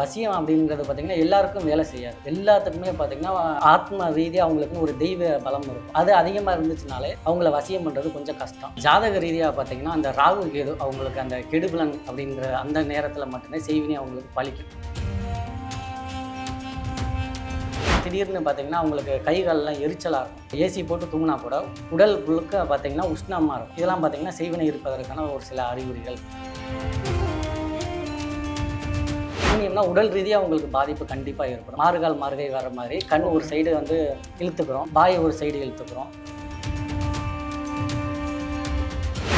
வசியம் அப்படிங்கிறது பார்த்தீங்கன்னா எல்லாருக்கும் வேலை செய்யாது. எல்லாத்துக்குமே பார்த்தீங்கன்னா ஆத்ம ரீதியாக அவங்களுக்குன்னு ஒரு தெய்வ பலம் இருக்கும். அது அதிகமாக இருந்துச்சுனாலே அவங்கள வசியம் பண்ணுறது கொஞ்சம் கஷ்டம். ஜாதக ரீதியாக பார்த்தீங்கன்னா அந்த ராகு கேது அவங்களுக்கு அந்த கெடுபலன் அப்படிங்கிற அந்த நேரத்தில் மட்டும்தான் செய்வினை அவங்களுக்கு பழிக்கும். திடீர்னு பார்த்தீங்கன்னா அவங்களுக்கு கை எரிச்சலாக இருக்கும். ஏசி போட்டு தூங்கினா கூட உடல் முழுக்க பார்த்தீங்கன்னா உஷ்ணமாக இருக்கும். இதெல்லாம் பார்த்தீங்கன்னா செய்வினை இருப்பதற்கான ஒரு சில அறிகுறிகள். சூனியம்னா உடல் ரீதியாக உங்களுக்கு பாதிப்பு கண்டிப்பாக ஏற்படும். மாறுகால் மாறுகை வர மாதிரி கண் ஒரு சைடு வந்து இழுத்துக்கிறோம். பாய் ஒரு சைடு இழுத்துக்கிறோம்.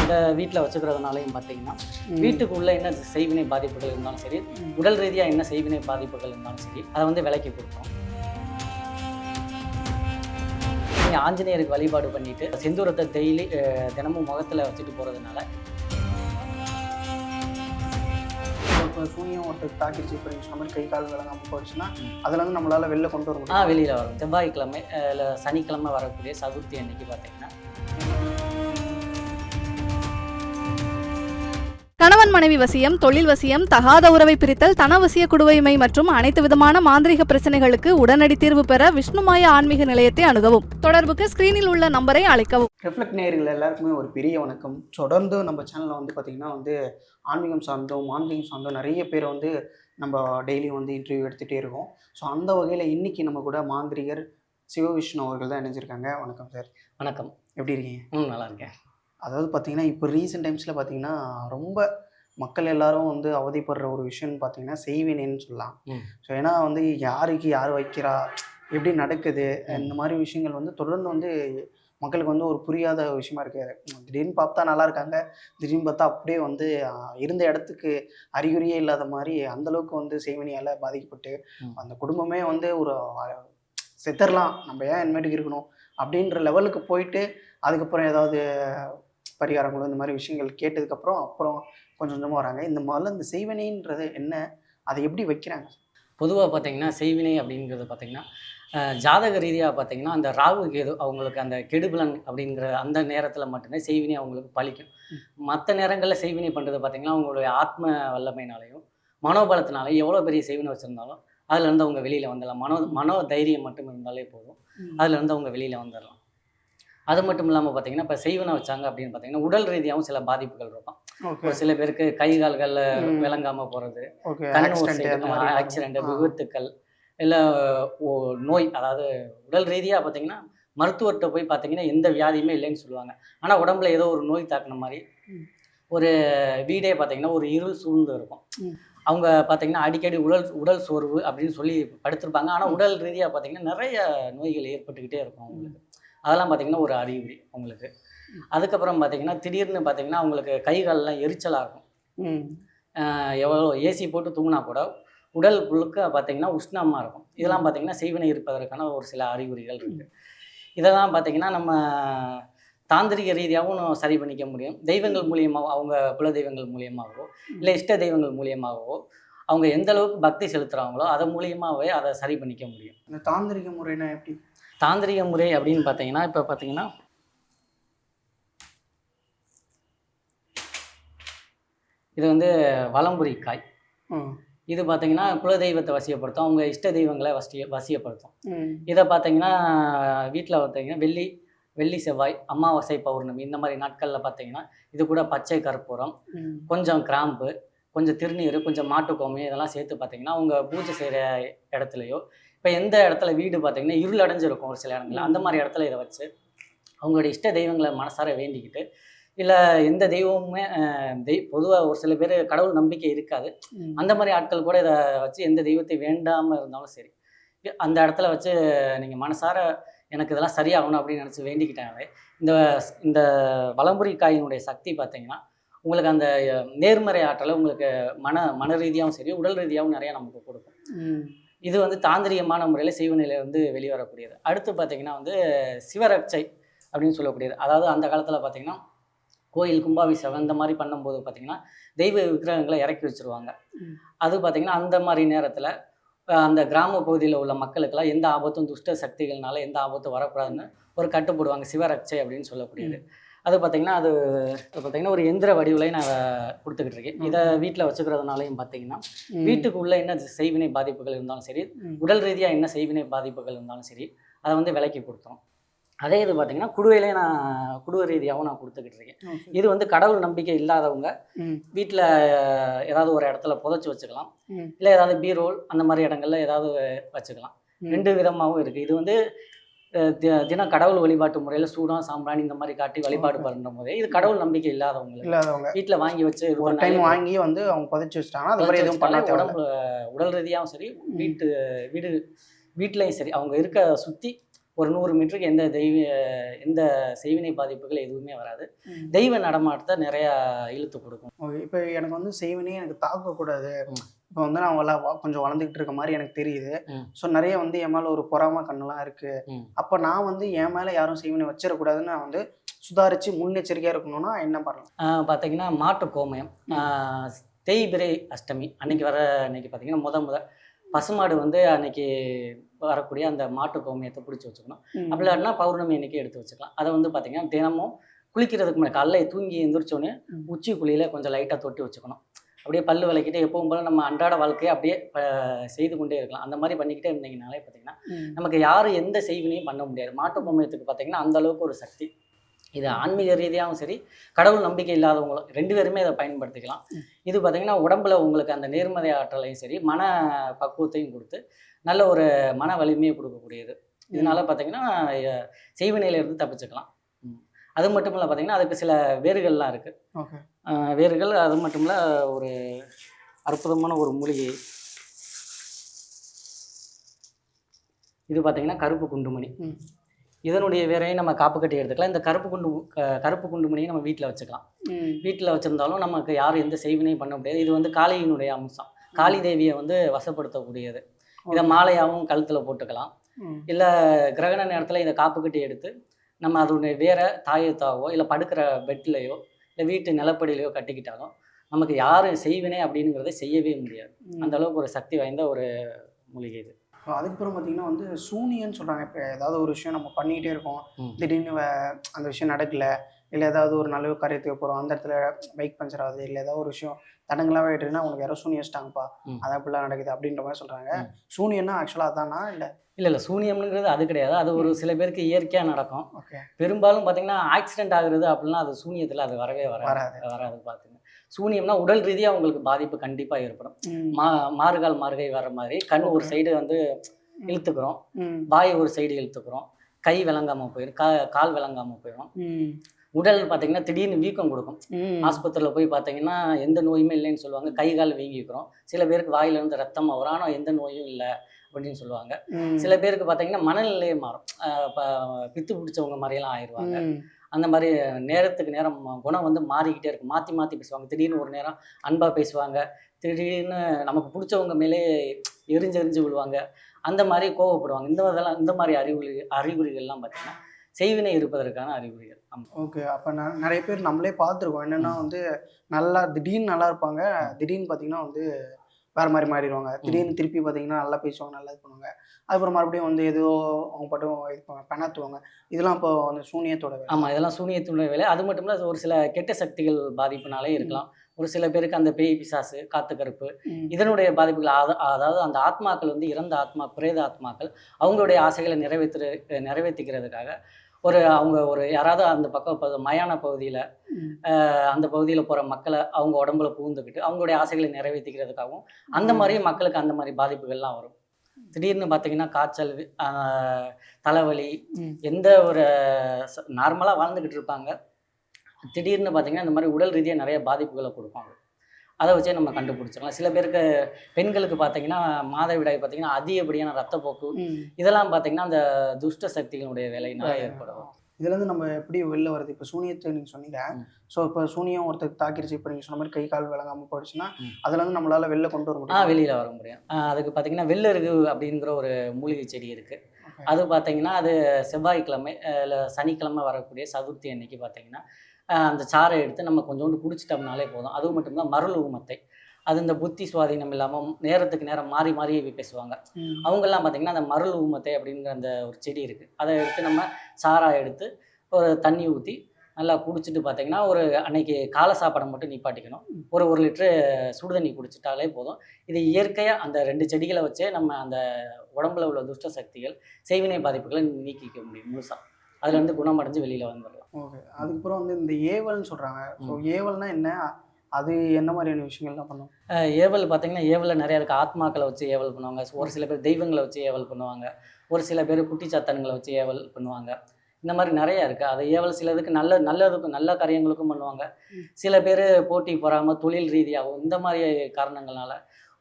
இந்த வீட்டில் வச்சுக்கிறதுனாலையும் பார்த்தீங்கன்னா வீட்டுக்குள்ளே என்ன செய்வினை பாதிப்புகள் இருந்தாலும் சரி உடல் ரீதியாக என்ன செய்வினை பாதிப்புகள் இருந்தாலும் சரி அதை வந்து விலைக்கு கொடுத்தோம் நீங்கள் ஆஞ்சநேயருக்கு வழிபாடு பண்ணிட்டு செந்தூரத்தை டெய்லி தினமும் முகத்தில் வச்சுட்டு போகிறதுனால இப்போ சூனியம் ஒருத்தர் தாக்கிடுச்சு இப்போ நீங்கள் சொன்ன மாதிரி கை கால் விளங்காமல் போச்சுன்னா அதில் வந்து நம்மளால் வெளில கொண்டு வர ஆ முடியும் வெளியில் வரும். செவ்வாய்க்கிழமை இல்லை சனிக்கிழமை வரக்கூடிய சதுர்த்தி அன்னைக்கு பார்த்தீங்கன்னா கணவன் மனைவி வசியம் தொழில் வசியம் தகாத உறவை பிரித்தல் தனவசிய குடுவைமை மற்றும் அனைத்து விதமான மாந்திரிக பிரச்சனைகளுக்கு உடனடி தீர்வு பெற விஷ்ணுமாய ஆன்மீக நிலையத்தை அணுகவும். தொடர்புக்கு ஸ்கிரீனில் உள்ள நம்பரை அழைக்கவும். ரிஃப்ளெக்ட் நேயர்கள் எல்லாருக்குமே ஒரு பெரிய வணக்கம். தொடர்ந்து நம்ம சேனலில் வந்து பார்த்திங்கன்னா வந்து ஆன்மீகம் சார்ந்தும் மாந்திரிகம் சார்ந்தும் நிறைய பேர் வந்து நம்ம டெய்லியும் வந்து இன்டர்வியூ எடுத்துகிட்டே இருக்கோம். ஸோ அந்த வகையில் இன்னைக்கு நம்ம கூட மாந்திரிகர் சிவவிஷ்ணு அவர்கள் தான் இணைஞ்சிருக்காங்க. வணக்கம் சார் வணக்கம். எப்படி இருக்கீங்க? ம் நல்லா இருக்கேன். அதாவது பார்த்தீங்கன்னா இப்போ ரீசெண்ட் டைம்ஸில் பார்த்தீங்கன்னா ரொம்ப மக்கள் எல்லாரும் வந்து அவதிப்படுற ஒரு விஷயம்னு பார்த்தீங்கன்னா செய்வினைன்னு சொல்லலாம். ஸோ ஏன்னா வந்து யாருக்கு யார் வைக்கிறா? எப்படி நடக்குது? இந்த மாதிரி விஷயங்கள் வந்து தொடர்ந்து வந்து மக்களுக்கு வந்து ஒரு புரியாத விஷயமா இருக்கு. திடீர்னு பார்த்தா நல்லா இருக்காங்க. திடீர்னு பார்த்தா அப்படியே வந்து இருந்த இடத்துக்கு அறிகுறியே இல்லாத மாதிரி அந்த அளவுக்கு வந்து செய்வினையால் பாதிக்கப்பட்டு. அந்த குடும்பமே வந்து ஒரு ஆஹ், செத்துடலாம் நம்ம ஏன் இனிமேட்டுக்கு இருக்கணும்? அப்படின்ற லெவலுக்கு போயிட்டு அதுக்கப்புறம் ஏதாவது பரிகாரங்களோ இந்த மாதிரி விஷயங்கள் கேட்டதுக்கப்புறம் அப்புறம் கொஞ்சம் கொஞ்சமாக வராங்க. இந்த முதல்ல இந்த செய்வினைன்றது என்ன? அதை எப்படி வைக்கிறாங்க? பொதுவாக பார்த்தீங்கன்னா செய்வினை அப்படிங்கிறது பார்த்தீங்கன்னா ஜாதக ரீதியாக பார்த்தீங்கன்னா அந்த ராகு கேது அவங்களுக்கு அந்த கெடுபலன் அப்படிங்கிற அந்த நேரத்தில் மட்டும்தான் செய்வினை அவங்களுக்கு பலிக்கும் மற்ற நேரங்களில் செய்வினை பண்ணுறது பார்த்தீங்கன்னா அவங்களுடைய ஆத்ம வல்லமைனாலையும் மனோபலத்தினாலையும் எவ்வளோ பெரிய செய்வினை வச்சுருந்தாலும் அதுலேருந்து அவங்க வெளியில் வந்துடலாம். மனோ மனோ தைரியம் மட்டும் இருந்தாலே போதும். அதுலேருந்து அவங்க வெளியில் வந்துடலாம். அது மட்டும் இல்லாமல் பார்த்தீங்கன்னா இப்போ செய்வனை வச்சாங்க அப்படின்னு பார்த்தீங்கன்னா உடல் ரீதியாகவும் சில பாதிப்புகள் இருக்கும். ஒரு சில பேருக்கு கை கால்களில். விளங்காமல் போகிறது ஆக்சிடென்ட். விபத்துக்கள் இல்லை நோய் அதாவது உடல் ரீதியாக பார்த்தீங்கன்னா மருத்துவர்கிட்ட போய் பார்த்தீங்கன்னா எந்த வியாதியுமே இல்லைன்னு சொல்லுவாங்க. ஆனால் உடம்புல ஏதோ ஒரு நோய் தாக்குன மாதிரி. ஒரு வீடே பார்த்தீங்கன்னா ஒரு இருள் சூழ்ந்து இருக்கும். அவங்க பார்த்தீங்கன்னா அடிக்கடி உடல் உடல் சோர்வு அப்படின்னு சொல்லி படுத்திருப்பாங்க. ஆனால். உடல் ரீதியாக பார்த்தீங்கன்னா நிறைய நோய்கள் ஏற்பட்டுக்கிட்டே இருக்கும் அவங்களுக்கு. அதெல்லாம் பார்த்தீங்கன்னா ஒரு அறிகுறி அவங்களுக்கு. அதுக்கப்புறம் பார்த்தீங்கன்னா திடீர்னு பார்த்தீங்கன்னா அவங்களுக்கு கை காலெல்லாம் எரிச்சலாக இருக்கும் எவ்வளோ ஏசி போட்டு தூங்கினா கூட உடல் முழுக்க பார்த்தீங்கன்னா உஷ்ணமாக இருக்கும். இதெல்லாம் பார்த்தீங்கன்னா செய்வினை இருப்பதற்கான ஒரு சில அறிகுறிகள் இருக்குது இதெல்லாம் பார்த்தீங்கன்னா நம்ம தாந்திரிக ரீதியாகவும் சரி பண்ணிக்க முடியும். தெய்வங்கள் மூலியமாக அவங்க குல தெய்வங்கள் மூலியமாகவோ இல்லை இஷ்ட தெய்வங்கள் மூலியமாகவோ அவங்க எந்த அளவுக்கு பக்தி செலுத்துகிறாங்களோ அதன் மூலியமாகவே அதை சரி பண்ணிக்க முடியும். இந்த தாந்திரிக முறைனா எப்படி? தாந்திரிக முறை அப்படின்னு பார்த்தீங்கன்னா இப்போ பார்த்தீங்கன்னா இது வந்து வலம்புரி காய் இது பார்த்தீங்கன்னா குலதெய்வத்தை வசியப்படுத்தும். அவங்க இஷ்ட தெய்வங்களை வசிய வசியப்படுத்தும். இதை பார்த்தீங்கன்னா வீட்டில் பார்த்தீங்கன்னா வெள்ளி வெள்ளி செவ்வாய் அமாவாசை பௌர்ணமி இந்த மாதிரி நாட்களில் பார்த்தீங்கன்னா இது கூட பச்சை கற்பூரம் கொஞ்சம் கிராம்பு கொஞ்சம் திருநீர் கொஞ்சம் மாட்டுக்கோமை இதெல்லாம் சேர்த்து பார்த்தீங்கன்னா அவங்க பூஜை செய்கிற இடத்துலையோ இப்போ எந்த இடத்துல வீடு பார்த்தீங்கன்னா இருள் அடைஞ்சிருக்கும் ஒரு சில இடங்கள்ல. அந்த மாதிரி இடத்துல இதை வச்சு அவங்களுடைய இஷ்ட தெய்வங்களை மனசார வேண்டிக்கிட்டு இல்லை எந்த தெய்வமுமே தெய் பொதுவாக ஒரு சில பேர் கடவுள் நம்பிக்கை இருக்காது. அந்த மாதிரி ஆட்கள் கூட இதை வச்சு எந்த தெய்வத்தை வேண்டாமல் இருந்தாலும் சரி. அந்த இடத்துல வச்சு நீங்கள் மனசார எனக்கு இதெல்லாம் சரியாகணும் அப்படின்னு நினச்சி வேண்டிக்கிட்டாவே இந்த இந்த வலம்புரி காயினுடைய சக்தி பார்த்தீங்கன்னா உங்களுக்கு அந்த நேர்மறை ஆற்றலை உங்களுக்கு மன மன ரீதியாகவும் சரி உடல் ரீதியாகவும் நிறையா நமக்கு கொடுக்கும். இது வந்து தாந்திரிகமான முறையில் செய்வநிலையில் வந்து வெளிவரக்கூடியது. அடுத்து பார்த்தீங்கன்னா வந்து சிவரட்சை அப்படின்னு சொல்லக்கூடியது. அதாவது அந்த காலத்தில் பார்த்தீங்கன்னா கோயில் கும்பாபிஷேகம் இந்த மாதிரி பண்ணும்போது பார்த்தீங்கன்னா தெய்வ விக்கிரகங்களை இறக்கி வச்சிருவாங்க. அது பார்த்தீங்கன்னா அந்த மாதிரி நேரத்தில் அந்த கிராம பகுதியில் உள்ள மக்களுக்கெல்லாம் எந்த ஆபத்தும் துஷ்ட சக்திகள்னால எந்த ஆபத்தும் வரக்கூடாதுன்னு ஒரு கட்டுப்படுவாங்க சிவரட்சை அப்படின்னு சொல்லக்கூடியது அது பார்த்தீங்கன்னா அது பார்த்தீங்கன்னா ஒரு எந்திர வடிவிலையும் நான் கொடுத்துக்கிட்டு இருக்கேன் இதை வீட்டில் வச்சுக்கிறதுனாலையும் பார்த்தீங்கன்னா. வீட்டுக்குள்ளே என்ன செய்வினை பாதிப்புகள் இருந்தாலும் சரி. உடல் ரீதியாக என்ன செய்வினை பாதிப்புகள் இருந்தாலும் சரி அதை வந்து விலக்கி கொடுத்தோம் அதே இது பார்த்தீங்கன்னா குடுவையிலே நான் குடுவை ரீதியாகவும் நான் கொடுத்துக்கிட்டு இருக்கேன். இது வந்து கடவுள் நம்பிக்கை இல்லாதவங்க. வீட்டில் ஏதாவது ஒரு இடத்துல புதைச்சி வச்சுக்கலாம். இல்லை ஏதாவது பீரோல் அந்த மாதிரி இடங்கள்ல ஏதாவது வச்சுக்கலாம். ரெண்டு விதமாகவும் இருக்குது இது வந்து தினம் கடவுள் வழிபாட்டு முறையில் சூடம் சாம்பிராணி இந்த மாதிரி காட்டி வழிபாடு. பண்ணுற போதே இது கடவுள் நம்பிக்கை இல்லாதவங்களுக்கு இல்லாதவங்க வீட்டில் வாங்கி வச்சு ஒரு டைம் வாங்கி வந்து அவங்க புதைச்சி வச்சிட்டாங்கன்னா அது மாதிரி புதைச்சு எதுவும் பண்ண உடம்பு உடல் ரீதியாகவும் சரி வீட்டு வீடு வீட்லேயும் சரி அவங்க இருக்க சுற்றி ஒரு நூறு மீட்டருக்கு எந்த தெய்வ எந்த செய்வினை பாதிப்புகள் எதுவுமே வராது. தெய்வ நடமாட்டத்தை நிறையா இழுத்து கொடுக்கும் ஓகே இப்போ எனக்கு வந்து செய்வனே எனக்கு தாக்கக்கூடாது. இப்போ வந்து நான் வள கொஞ்சம் வளர்ந்துக்கிட்டு இருக்க மாதிரி எனக்கு தெரியுது. ஸோ நிறைய வந்து என் மேலே ஒரு பொறாம கண்ணெல்லாம் இருக்கு ம். அப்போ நான் வந்து என் மேலே யாரும் செய்வனை வச்சிடக்கூடாதுன்னு நான் வந்து சுதாரிச்சு முன்னெச்சரிக்கையாக இருக்கணும்னா என்ன பண்ணலாம் பார்த்தீங்கன்னா மாட்டு கோமயம் தேய்பிரை அஷ்டமி அன்னைக்கு வர அன்னைக்கு பார்த்தீங்கன்னா முத முத பசுமாடு வந்து அன்னைக்கு வரக்கூடிய அந்த மாட்டு கோமயத்தை பிடிச்சி வச்சுக்கணும். அப்படி இல்லாட்டினா பௌர்ணமி அன்னைக்கு எடுத்து வச்சுக்கலாம். அதை வந்து பார்த்தீங்கன்னா தினமும் குளிக்கிறதுக்கு முன்னாடி காலைல தூங்கி எந்திரிச்சோன்னே. உச்சி குழியில கொஞ்சம் லைட்டாக தொட்டி வச்சுக்கணும். அப்படியே பல்லு விளக்கிட்டு எப்பவும் போல நம்ம அன்றாட வாழ்க்கையை அப்படியே செய்து கொண்டே இருக்கலாம். அந்த மாதிரி பண்ணிக்கிட்டே இருந்தீங்கனாலே பார்த்தீங்கன்னா. நமக்கு யாரும் எந்த செய்வினையும் பண்ண முடியாது. மாட்டு பொம்மையத்துக்கு பார்த்தீங்கன்னா அந்த அளவுக்கு ஒரு சக்தி. இது ஆன்மீக ரீதியாகவும் சரி கடவுள் நம்பிக்கை இல்லாதவங்களும் ரெண்டு பேருமே இதை பயன்படுத்திக்கலாம். இது பார்த்தீங்கன்னா உடம்புல உங்களுக்கு அந்த நேர்மறை ஆற்றலையும் சரி மன பக்குவத்தையும் கொடுத்து நல்ல ஒரு மன வலிமையை கொடுக்கக்கூடியது. இதனால பார்த்தீங்கன்னா அஹ், செய்வினையில இருந்து தப்பிச்சுக்கலாம். அது மட்டும் இல்லை பார்த்தீங்கன்னா அதுக்கு சில வேர்கள்லாம் இருக்குது வேர்கள் அது மட்டும் இல்லை ஒரு அற்புதமான ஒரு மூலிகை. இது பார்த்தீங்கன்னா கருப்பு குண்டுமணி. இதனுடைய வேரையும் நம்ம காப்பு கட்டி எடுத்துக்கலாம். இந்த கருப்பு குண்டு கருப்பு குண்டுமணியை நம்ம வீட்டில் வச்சுக்கலாம். வீட்டில் வச்சுருந்தாலும் நமக்கு யாரும் எந்த செய்வினையும் பண்ண முடியாது. இது வந்து காளியினுடைய அம்சம். காளி தேவியை வந்து வசப்படுத்தக்கூடியது. இதை மாலையாகவும் கழுத்தில் போட்டுக்கலாம். இல்லை கிரகண நேரத்தில் இதை காப்பு கட்டி எடுத்து நம்ம அதனுடைய வேற தாயத்தாவோ இல்லை படுக்கிற பெட்லேயோ இல்லை வீட்டு நிலப்படியிலையோ கட்டிக்கிட்டாலும் நமக்கு யாரும் செய்வினை அப்படிங்கிறத செய்யவே முடியாது. அந்த அளவுக்கு ஒரு சக்தி வாய்ந்த ஒரு மூலிகை இது. இப்போ அதுக்கப்புறம் பார்த்தீங்கன்னா வந்து சூனியன்னு சொல்கிறாங்க இப்போ ஏதாவது ஒரு விஷயம் நம்ம பண்ணிக்கிட்டே இருக்கோம். திடீர்னு அந்த விஷயம் நடக்கல. இல்லை ஏதாவது ஒரு நல்ல காரியத்துக்கு போகிறோம் அந்த இடத்துல பைக் பஞ்சர் ஆகுது இல்லை ஏதாவது ஒரு விஷயம் தடங்களாக ஆகிட்டுருன்னா உங்களுக்கு யாரோ சூனியம் வச்சிட்டாங்கப்பா ம். அது அப்படிலாம் நடக்குது அப்படின்ற மாதிரி சொல்கிறாங்க. சூனியம்னா ஆக்சுவலாக அதானா இல்லை? இல்லை இல்லை. சூனியம்ங்கிறது அது கிடையாது. அது ஒரு சில பேருக்கு இயற்கையாக நடக்கும். பெரும்பாலும் பார்த்தீங்கன்னா ஆக்சிடென்ட் ஆகுறது அப்படின்னா அது சூனியத்தில் அது வரவே வராது. வராது. வராது பார்த்துங்க சூனியம்னா உடல் ரீதியாக உங்களுக்கு பாதிப்பு கண்டிப்பாக ஏற்படும். ம். மாறுகால் மார்கை வர மாதிரி கண் ஒரு. சைடு வந்து இழுத்துக்கிறோம். வாய் ஒரு சைடு இழுத்துக்கிறோம். கை விளங்காமல் போயிடும் கா கால் விளங்காமல் போயிடும். உடல் பார்த்தீங்கன்னா திடீர்னு வீக்கம் கொடுக்கும். ஆஸ்பத்திரியில் போய் பார்த்தீங்கன்னா எந்த நோயுமே இல்லைன்னு சொல்லுவாங்க. கை கால் வீங்கிக்கிறோம் சில பேருக்கு வாயில இருந்து ரத்தம் வரும். ஆனால் எந்த நோயும் இல்லை அப்படின்னு சொல்லுவாங்க. சில பேருக்கு பார்த்தீங்கன்னா மனநிலையே மாறும். பித்து பிடிச்சவங்க மாதிரியெல்லாம் ஆயிடுவாங்க. அந்த மாதிரி நேரத்துக்கு நேரம் குணம் வந்து மாறிக்கிட்டே இருக்கும். மாற்றி மாற்றி பேசுவாங்க. திடீர்னு ஒரு நேரம் அன்பாக பேசுவாங்க. திடீர்னு நமக்கு பிடிச்சவங்க மேலே எரிஞ்சு எரிஞ்சு விழுவாங்க. அந்த மாதிரி கோவப்படுவாங்க. இந்த இதெல்லாம் இந்த மாதிரி அறிகுறி அறிகுறிகள்லாம் பார்த்தீங்கன்னா செய்வினை இருப்பதற்கான அறிகுறிகள். ஓகே அப்போ நான் நிறைய பேர் நம்மளே பார்த்துருக்கோம். என்னென்னா வந்து நல்லா திடீர்னு நல்லா இருப்பாங்க. திடீர்னு பார்த்தீங்கன்னா வந்து வேற மாதிரி மாறிடுவாங்க. திடீர்னு திருப்பி பார்த்தீங்கன்னா நல்லா பேசுவாங்க நல்லா இது பண்ணுவாங்க. அதுக்கப்புறம் மறுபடியும் வந்து ஏதோ அவங்க பாட்டும் இது பண்ணுவாங்க பெணாத்துவாங்க. இதெல்லாம் இப்போ வந்து சூனியத்தோட வேலை. ஆமாம் இதெல்லாம் சூனியத்துடைய வேலை. அது மட்டும் இல்லை ஒரு சில கெட்ட சக்திகள் பாதிப்புனாலே இருக்கலாம். ஒரு சில பேருக்கு அந்த பேய் பிசாசு காத்து கருப்பு. இதனுடைய பாதிப்புகள் அத- அதாவது அந்த ஆத்மாக்கள் வந்து இறந்த ஆத்மா பிரேத ஆத்மாக்கள் அவங்களுடைய ஆசைகளை நிறைவேற்று நிறைவேற்றிக்கிறதுக்காக ஒரு அவங்க ஒரு யாராவது அந்த பக்கம் இப்போ மயான பகுதியில். அந்த பகுதியில் போகிற மக்களை அவங்க உடம்புல புகுந்துக்கிட்டு அவங்களுடைய ஆசைகளை நிறைவேற்றிக்கிறதுக்காகவும் அந்த மாதிரி மக்களுக்கு அந்த மாதிரி பாதிப்புகள்லாம் வரும் திடீர்னு பார்த்தீங்கன்னா காய்ச்சல் தலைவலி. எந்த ஒரு நார்மலாக வாழ்ந்துக்கிட்டு இருப்பாங்க திடீர்னு பார்த்தீங்கன்னா இந்த மாதிரி உடல் ரீதியாக நிறைய பாதிப்புகளை கொடுப்பாங்க அதை வச்சே நம்ம கண்டுபிடிச்சிடலாம். சில பேருக்கு பெண்களுக்கு பார்த்தீங்கன்னா மாதவிடாய் பார்த்தீங்கன்னா அதிகப்படியான ரத்தப்போக்கு. இதெல்லாம் பார்த்தீங்கன்னா அந்த துஷ்ட சக்திகளுடைய வேலையினால ஏற்படும். இதுலேருந்து நம்ம எப்படி வெளில வருது? இப்போ சூனியத்தை நீங்கள் சொன்னீங்க. ஸோ இப்போ சூனியம் ஒருத்தர் தாக்கிடுச்சு இப்போ நீங்கள் சொன்ன மாதிரி கை கால் விளங்காமல் போயிடுச்சுன்னா. அதுலேருந்து நம்மளால வெளில கொண்டு வர முடியும்? வெளியில் வர முடியும். அதுக்கு பார்த்தீங்கன்னா வெள்ளருகு அப்படிங்கிற ஒரு மூலிகை செடி இருக்குது. அது பார்த்தீங்கன்னா அது செவ்வாய்க்கிழமை இல்லை சனிக்கிழமை வரக்கூடிய சதுர்த்தி அன்னைக்கு பார்த்தீங்கன்னா அந்த சாறை எடுத்து நம்ம கொஞ்சோண்டு குடிச்சிட்டோம்னாலே போதும். அது மட்டும் தான் மருள் ஊமத்தை. அது இந்த புத்தி சுவாதீனம் இல்லாமல் நேரத்துக்கு நேரம் மாறி மாறி பேசுவாங்க. அவங்கெல்லாம் பார்த்தீங்கன்னா அந்த மருள் ஊமத்தை அப்படிங்கிற அந்த ஒரு செடி இருக்குது அதை எடுத்து நம்ம சாரா எடுத்து ஒரு தண்ணி ஊற்றி நல்லா குடிச்சிட்டு பார்த்தீங்கன்னா ஒரு அன்னைக்கு காலை சாப்பாடை மட்டும் நிப்பாட்டிக்கணும். ஒரு ஒரு லிட்டரு சுடுதண்ணி குடிச்சிட்டாலே போதும். இது இயற்கையாக அந்த ரெண்டு செடிகளை வச்சே நம்ம அந்த உடம்புல உள்ள துஷ்ட சக்திகள் செய்வினை பாதிப்புகளை நீக்கிக்க முடியும் முழுசாக அதுலேருந்து குணமடைஞ்சு வெளியில் வந்துடலாம் ஓகே. அதுக்கப்புறம் வந்து இந்த ஏவல்னு சொல்கிறாங்க ஸோ ஏவல்னா என்ன? அது என்ன மாதிரியான விஷயங்கள்லாம் பண்ணும் அஹ் ஏவல் பார்த்தீங்கன்னா ஏவலில் நிறைய இருக்குது ஆத்மாக்களை வச்சு ஏவல் பண்ணுவாங்க. ஒரு சில பேர் தெய்வங்களை வச்சு ஏவல் பண்ணுவாங்க. ஒரு சில பேர் குட்டி சாத்தானுங்களை வச்சு ஏவல் பண்ணுவாங்க. இந்த மாதிரி நிறைய இருக்குது அது ஏவல் சிலதுக்கு நல்ல நல்லதுக்கும் நல்ல காரியங்களுக்கும் பண்ணுவாங்க. சில பேர் போட்டி பொறாமல் தொழில் ரீதியாகவும் இந்த மாதிரி காரணங்கள்னால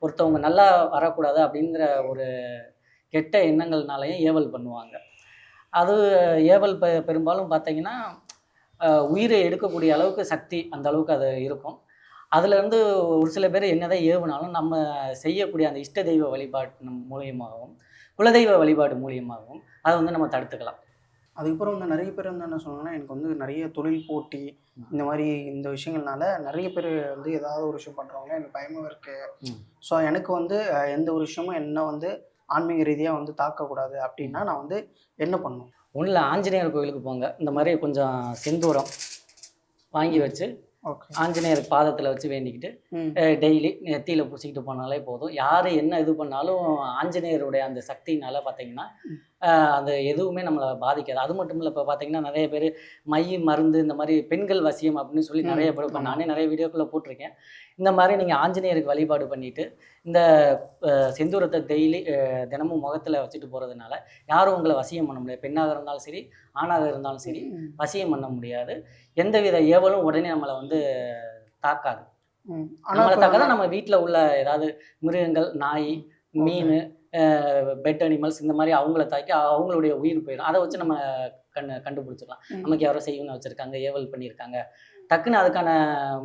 ஒருத்தவங்க நல்லா வரக்கூடாது அப்படிங்கிற ஒரு கெட்ட எண்ணங்கள்னாலையும் ஏவல் பண்ணுவாங்க. அது ஏவல் பெ பெரும்பாலும் பார்த்தீங்கன்னா உயிரை எடுக்கக்கூடிய அளவுக்கு சக்தி அந்த அளவுக்கு அது இருக்கும். அதுலேருந்து ஒரு சில பேர் என்னதான் ஏவுனாலும் நம்ம செய்யக்கூடிய அந்த இஷ்ட தெய்வ வழிபாட்டு மூலியமாகவும் குலதெய்வ வழிபாடு மூலியமாகவும் அதை வந்து நம்ம தடுத்துக்கலாம். அதுக்கப்புறம் வந்து நிறைய பேர் வந்து என்ன சொன்னாங்கன்னா எனக்கு வந்து நிறைய தொழில் போட்டி இந்த மாதிரி இந்த விஷயங்கள்னால நிறைய பேர் வந்து ஏதாவது ஒரு விஷயம் பண்ணுறவங்க எனக்கு பயமும் இருக்கு. ம். ஸோ எனக்கு வந்து எந்த ஒரு விஷயமும் என்ன வந்து ஆன்மீக ரீதியாக வந்து தாக்கக்கூடாது அப்படின்னா நான் வந்து என்ன பண்ணணும் ஒன்றில் ஆஞ்சநேயர் கோயிலுக்கு போங்க. இந்த மாதிரி கொஞ்சம் செந்தூரம் வாங்கி வச்சு ஆஞ்சநேயர் பாதத்தில் வச்சு வேண்டிக்கிட்டு டெய்லி நெத்தியில் பூசிக்கிட்டு போனாலே போதும். யார் என்ன இது பண்ணாலும் ஆஞ்சநேயருடைய அந்த சக்தினால பார்த்தீங்கன்னா அந்த எதுவுமே நம்மளை பாதிக்காது. அது மட்டும் இல்லை இப்போ பார்த்தீங்கன்னா நிறைய பேர் மை மருந்து இந்த மாதிரி பெண்கள் வசியம் அப்படின்னு சொல்லி நிறைய பேர் இப்போ. நானே நிறைய வீடியோக்குள்ளே போட்டிருக்கேன். இந்த மாதிரி நீங்கள் ஆஞ்சநேயருக்கு வழிபாடு பண்ணிட்டு இந்த செந்தூரத்தை டெய்லி தினமும் முகத்தில் வச்சுட்டு போகிறதுனால யாரும் உங்களை வசியம் பண்ண முடியாது. பெண்ணாக இருந்தாலும் சரி ஆணாக இருந்தாலும் சரி வசியம் பண்ண முடியாது. எந்தவித ஏவலும் உடனே நம்மளை வந்து தாக்காது. நம்மளை தாக்காத நம்ம வீட்டில் உள்ள ஏதாவது மிருகங்கள் நாய் மீன் பெட் அனிமல்ஸ் இந்த மாதிரி அவங்கள தாக்கி அவங்களுடைய உயிர் போயிடும் அதை வச்சு நம்ம கண்டு கண்டுபிடிச்சிக்கலாம். நமக்கு யாரோ செய்வன வச்சுருக்காங்க ஏவல் பண்ணியிருக்காங்க டக்குன்னு அதுக்கான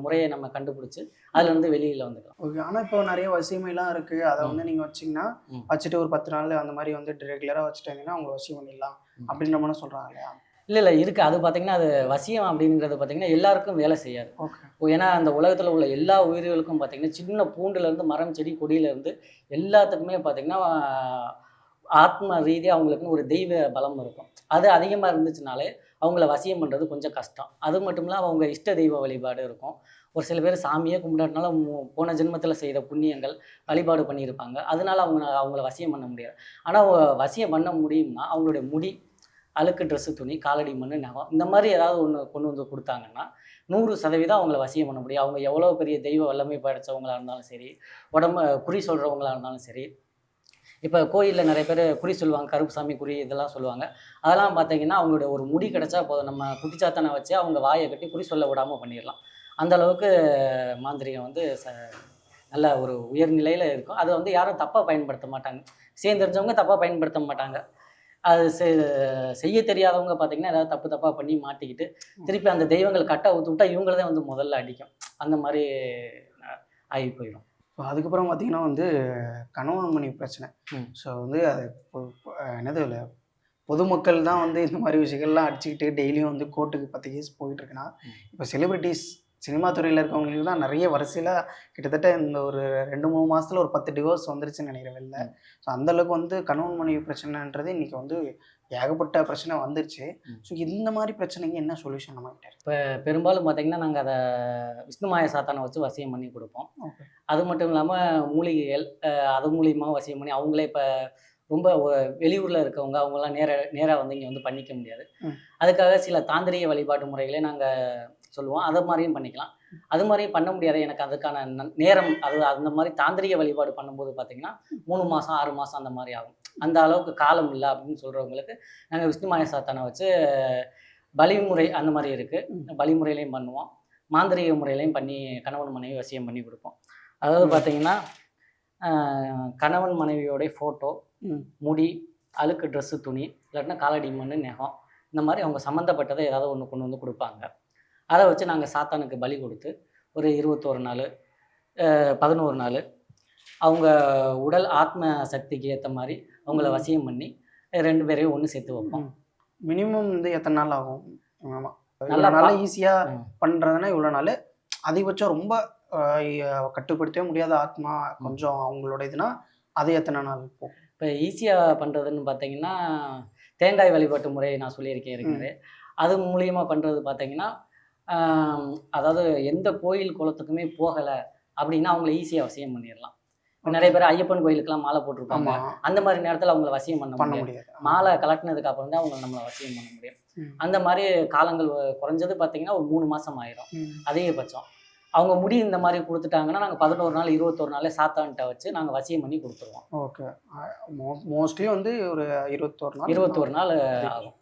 முறையை நம்ம கண்டுபிடிச்சி அதுலேருந்து வெளியில் வந்துக்கலாம் ஓகே ஆனால் இப்போ நிறைய வசியமைலாம் இருக்கு அதை. வந்து நீங்கள் வச்சிங்கன்னா. வச்சுட்டு ஒரு பத்து நாள் அந்த மாதிரி வந்து ரெகுலராக வச்சுட்டாங்கன்னா அவங்க வசியம் பண்ணிடலாம். அப்படின்ற மாதிரி சொல்கிறாங்க இல்லையா இல்லை இல்லை இருக்குது அது பார்த்தீங்கன்னா அது வசியம் அப்படிங்கிறது பார்த்தீங்கன்னா எல்லாருக்கும் வேலை செய்யாது. ஏன்னா அந்த உலகத்தில் உள்ள எல்லா உயிர்களுக்கும் பார்த்தீங்கன்னா சின்ன பூண்டுலேருந்து மரம் செடி கொடியிலேருந்து எல்லாத்துக்குமே பார்த்தீங்கன்னா ஆத்ம ரீதியாக அவங்களுக்குன்னு ஒரு தெய்வ பலம் இருக்கும். அது அதிகமாக இருந்துச்சுனாலே அவங்கள வசியம் பண்ணுறது கொஞ்சம் கஷ்டம். அது மட்டும் இல்லாமல் அவங்க இஷ்ட தெய்வ வழிபாடு இருக்கும். ஒரு சில பேர் சாமியே கும்பிடாட்டினால போன ஜென்மத்தில் செய்த புண்ணியங்கள் வழிபாடு பண்ணியிருப்பாங்க. அதனால அவங்க அவங்கள வசியம் பண்ண முடியாது. ஆனால் வசியம் பண்ண முடியும்னா அவங்களுடைய முடி அழுக்கு ட்ரெஸ்ஸு துணி காலடி மண் நகம் இந்த மாதிரி ஏதாவது ஒன்று கொண்டு வந்து கொடுத்தாங்கன்னா நூறு சதவீதம் அவங்கள வசியம் பண்ண முடியும். அவங்க எவ்வளோ பெரிய தெய்வ வல்லமை படைச்சவங்களா இருந்தாலும் சரி உடம்பு குறி சொல்கிறவங்களா இருந்தாலும் சரி. இப்போ கோயிலில் நிறைய பேர் குறி சொல்லுவாங்க கருப்பு சாமி குறி இதெல்லாம் சொல்லுவாங்க. அதெல்லாம் பார்த்தீங்கன்னா அவங்களுடைய ஒரு முடி கிடைச்சா போதும். நம்ம குட்டிச்சாத்தனை வச்சு அவங்க வாயை கட்டி குறி சொல்ல விடாமல் பண்ணிடலாம். அந்த அளவுக்கு மாந்திரிகம் வந்து ச நல்ல ஒரு உயர்நிலையில் இருக்கும். அதை வந்து யாரும் தப்பாக பயன்படுத்த மாட்டாங்க. சேர்ந்து தெரிஞ்சவங்க தப்பாக பயன்படுத்த மாட்டாங்க. அது செய்ய தெரியாதவங்க பார்த்தீங்கன்னா ஏதாவது தப்பு தப்பாக பண்ணி மாட்டிக்கிட்டு திருப்பி அந்த தெய்வங்கள் கட்ட ஊத்து விட்டா இவங்களதே வந்து முதல்ல அடிக்கும் அந்த மாதிரி ஆகி போயிடும் ஸோ அதுக்கப்புறம் பார்த்தீங்கன்னா வந்து கணவன் மனைவி பிரச்சனை. ஸோ வந்து அது என்னது இல்லை பொதுமக்கள் தான் வந்து இந்த மாதிரி விஷயங்கள்லாம் அடிச்சுக்கிட்டு டெய்லியும் வந்து கோர்ட்டுக்கு பத்து கேஸ் போயிட்டு இருக்குன்னா ம். இப்போ செலிபிரிட்டிஸ் சினிமா துறையில் இருக்கவங்களுக்கு தான் நிறைய வரிசையில் கிட்டத்தட்ட இந்த ஒரு ரெண்டு மூணு மாசத்துல ஒரு பத்து டிவோர்ஸ் வந்துருச்சுன்னு நினைக்கிறேன் வெளில. ஸோ அந்தளவுக்கு வந்து கணவன் மனைவி பிரச்சனைன்றது இன்னைக்கு வந்து ஏகப்பட்ட பிரச்சனை வந்துருச்சு. ஸோ இந்த மாதிரி பிரச்சனைக்கு என்ன சொல்யூஷன் நம்ம கிட்ட இருக்கு? பெரும்பாலும் பார்த்தீங்கன்னா நாங்கள் அதை விஷ்ணுமாய சாத்தானை வச்சு வசியம் பண்ணி கொடுப்போம். அது மட்டும் இல்லாமல் மூலிகைகள் அது மூலியமாக வசியம் பண்ணி அவங்களே இப்போ ரொம்ப வெளியூரில் இருக்கவங்க அவங்களாம் நேர நேராக வந்து இங்கே வந்து பண்ணிக்க முடியாது. அதுக்காக சில தாந்திரிக வழிபாட்டு முறைகளே நாங்கள் சொல்லுவோம். அது மாதிரியும் பண்ணிக்கலாம். அது மாதிரியும் பண்ண முடியாது. எனக்கு அதுக்கான நேரம் அது அந்த மாதிரி தாந்திரிக வழிபாடு பண்ணும்போது பார்த்தீங்கன்னா மூணு மாதம் ஆறு மாதம் அந்த மாதிரி ஆகும். அந்த அளவுக்கு காலம் இல்லை அப்படின்னு சொல்கிறவங்களுக்கு நாங்கள் விஷ்ணுமாய சாத்தானை வச்சு பலிமுறை அந்த மாதிரி இருக்குது பலிமுறையிலையும் பண்ணுவோம். மாந்திரீக முறையிலையும் பண்ணி கணவன் மனைவி வசியம் பண்ணி கொடுப்போம். அதாவது பார்த்தீங்கன்னா கணவன் மனைவியோடைய ஃபோட்டோ. முடி அழுக்கு ட்ரெஸ்ஸு துணி இல்லாட்டினா காலடி மண் நெகம் இந்த மாதிரி அவங்க சம்மந்தப்பட்டதை ஏதாவது ஒன்று கொண்டு வந்து கொடுப்பாங்க. அதை வச்சு நாங்கள் சாத்தானுக்கு பலி கொடுத்து ஒரு இருபத்தோரு நாள் பதினோரு நாள் அவங்க உடல் ஆத்ம சக்திக்கு ஏற்ற மாதிரி அவங்கள வசியம் பண்ணி ரெண்டு பேரையும் ஒன்று சேர்த்து வைப்போம். மினிமம் வந்து எத்தனை நாள் ஆகும்? ஆமாம் நல்லா நல்லா ஈஸியாக. பண்ணுறதுனா இவ்வளோ நாள் அதிகபட்சம் ரொம்ப கட்டுப்படுத்தவே முடியாத ஆத்மா கொஞ்சம் அவங்களோட இதுனா அது எத்தனை நாள் போகும் இப்போ ஈஸியாக பண்ணுறதுன்னு பார்த்தீங்கன்னா தேங்காய் வழிபாட்டு முறை நான் சொல்லியிருக்கேன் இருக்குது அது மூலியமாக பண்ணுறது பார்த்தீங்கன்னா அதாவது எந்த கோயில் குளத்துக்குமே போகலை அப்படின்னா அவங்கள ஈஸியாக வசியம் பண்ணிடலாம். நிறைய பேர் ஐயப்பன் கோயிலுக்கெல்லாம் மாலை போட்டிருப்பாங்க. அந்த மாதிரி நேரத்தில் அவங்கள வசியம் பண்ண பண்ண முடியாது. மாலை கலட்டினதுக்கு அப்புறம் தான் அவங்க நம்மளை வசியம் பண்ண முடியும். அந்த மாதிரி காலங்கள் குறைஞ்சது பார்த்தீங்கன்னா ஒரு மூணு மாதம் ஆயிரும். அதிகபட்சம் அவங்க முடி இந்த மாதிரி கொடுத்துட்டாங்கன்னா நாங்கள் பதினோரு நாள் இருபத்தொரு நாளே சாத்தான்ட்ட வச்சு நாங்கள் வசியம் பண்ணி கொடுத்துருவோம். ஓகே. மோஸ்ட்லி வந்து ஒரு இருபத்தோரு நாள் இருபத்தொரு நாள் ஆகும்.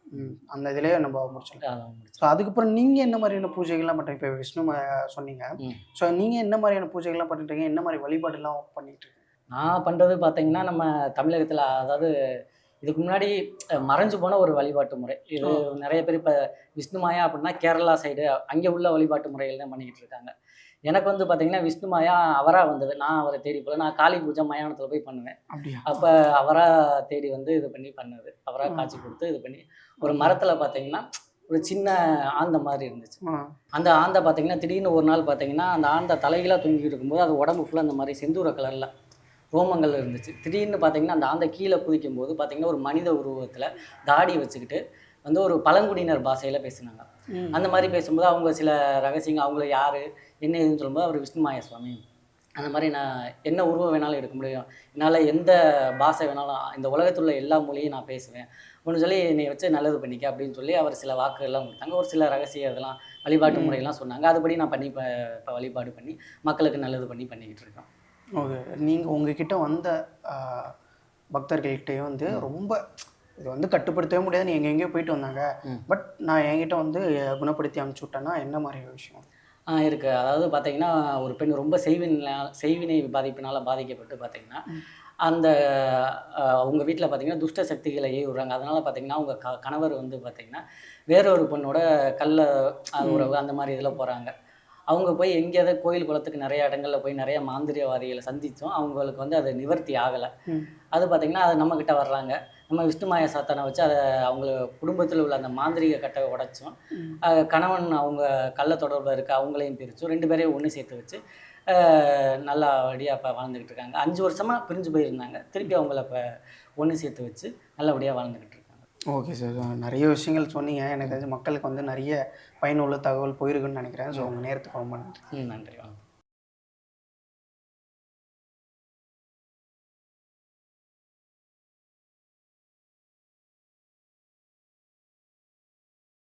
அந்த இதுலயே நம்ம முடிச்சிடலாம். ஸோ அதுக்கப்புறம் நீங்க என்ன மாதிரியான பூஜைகள்லாம் பண்ணுறீங்க இப்போ விஷ்ணு சொன்னீங்க. ஸோ நீங்க என்ன மாதிரியான பூஜைகள்லாம் பண்ணிட்டு இருக்கீங்க என்ன மாதிரி வழிபாடுலாம் பண்ணிட்டு இருக்கீங்க? நான் பண்ணுறது பார்த்தீங்கன்னா நம்ம தமிழகத்தில் அதாவது இதுக்கு முன்னாடி மறைஞ்சு போன ஒரு வழிபாட்டு முறை. இது நிறைய பேர் இப்போ விஷ்ணுமாயா அப்படின்னா கேரளா சைடு அங்கே உள்ள வழிபாட்டு முறைகள் தான் பண்ணிக்கிட்டு இருக்காங்க. எனக்கு வந்து பார்த்தீங்கன்னா விஷ்ணுமாயா அவராக வந்தது. நான் அவரை தேடி போல. நான் காளி பூஜை மயானத்தில் போய் பண்ணுவேன். அப்போ அவராக தேடி வந்து இது பண்ணி பண்ணது. அவராக. காட்சி கொடுத்து இது பண்ணி ஒரு மரத்தில் பார்த்தீங்கன்னா ஒரு சின்ன ஆந்த மாதிரி இருந்துச்சு. அந்த ஆந்தை பார்த்தீங்கன்னா திடீர்னு ஒரு நாள் பார்த்தீங்கன்னா அந்த ஆந்தை தலைகீழாக தூங்கிட்டு இருக்கும்போது அது உடம்பு ஃபுல்லாக அந்த மாதிரி செந்தூர கலரில் ரோமங்கள் இருந்துச்சு. திடீர்னு பார்த்தீங்கன்னா அந்த ஆந்தை கீழே குதிக்கும் போது பார்த்தீங்கன்னா ஒரு மனித உருவத்தில் தாடி வச்சுக்கிட்டு வந்து ஒரு பழங்குடியினர் பாஷையில் பேசினாங்க. அந்த மாதிரி பேசும்போது அவங்க சில ரகசியங்கள் அவங்கள யார் என்ன ஏதுன்னு சொல்லும்போது அவர் விஷ்ணுமாய சுவாமி. அந்த மாதிரி நான் என்ன உருவம் வேணாலும் எடுக்க முடியும். என்னால் எந்த பாஷை வேணாலும் இந்த உலகத்தில் உள்ள எல்லா மொழியும் நான் பேசுவேன். அப்படின்னு சொல்லி என்னை வச்சு நல்லது பண்ணிக்க அப்படின்னு சொல்லி அவர் சில வாக்குகள்லாம் கொடுத்தாங்க. ஒரு சில ரகசிய இதெல்லாம் வழிபாட்டு. முறையெல்லாம் சொன்னாங்க. அதுபடி நான் பண்ணி இப்போ வழிபாடு பண்ணி மக்களுக்கு நல்லது பண்ணி பண்ணிக்கிட்டு இருக்கோம். ஓகே. நீங்கள் உங்ககிட்ட வந்த பக்தர்கள்கிட்டயே வந்து ரொம்ப இது வந்து கட்டுப்படுத்தவே முடியாது. நீ எங்கெங்கேயோ போயிட்டு வந்தாங்க. பட் நான் என்கிட்ட வந்து குணப்படுத்தி அனுப்பிச்சு விட்டேன்னா என்ன மாதிரி விஷயம்? ஆ இருக்கு. அதாவது பார்த்தீங்கன்னா ஒரு பெண் ரொம்ப செய்வினை செய்வினை பாதிப்பினால பாதிக்கப்பட்டு பார்த்தீங்கன்னா. அந்த அவங்க வீட்டில் பார்த்தீங்கன்னா துஷ்ட சக்திகளை ஏவி விடுறாங்க அதனால பார்த்தீங்கன்னா அவங்க க கணவர் வந்து பார்த்தீங்கன்னா வேறொரு பொண்ணோட கல்ல உறவு அந்த மாதிரி இதில் போகிறாங்க அவங்க போய் எங்கேயாவது கோயில் குளத்துக்கு நிறைய இடங்கள்ல போய் நிறைய மாந்திரியவாதிகளை சந்தித்தோம். அவங்களுக்கு வந்து அது நிவர்த்தி ஆகலை. அது பார்த்தீங்கன்னா அது நம்மக்கிட்ட வர்றாங்க. நம்ம விஷ்ணுமாய சாத்தனை வச்சு அதை அவங்க குடும்பத்தில் உள்ள அந்த மாந்திரிக கட்டை உடைச்சோம். கணவன் அவங்க கள்ள தொடர்பில் இருக்க அவங்களையும் பிரித்தோம் ரெண்டு பேரையும் ஒன்று சேர்த்து வச்சு நல்லா வழியாக இப்போ வாழ்ந்துக்கிட்டு இருக்காங்க. அஞ்சு வருஷமாக பிரிஞ்சு போயிருந்தாங்க. திருப்பி அவங்கள இப்போ ஒன்று சேர்த்து வச்சு நல்லபடியாக வாழ்ந்துக்கிட்டு இருக்காங்க. Okay sir. நிறைய விஷயங்கள் சொன்னீங்க. எனக்கு தெரிஞ்சு மக்களுக்கு வந்து நிறைய பயனுள்ள தகவல் போயிருக்குன்னு நினைக்கிறேன். ஸோ உங்கள் நேரத்துக்கு ரொம்ப நன்றி. ம் நன்றி. வணக்கம்.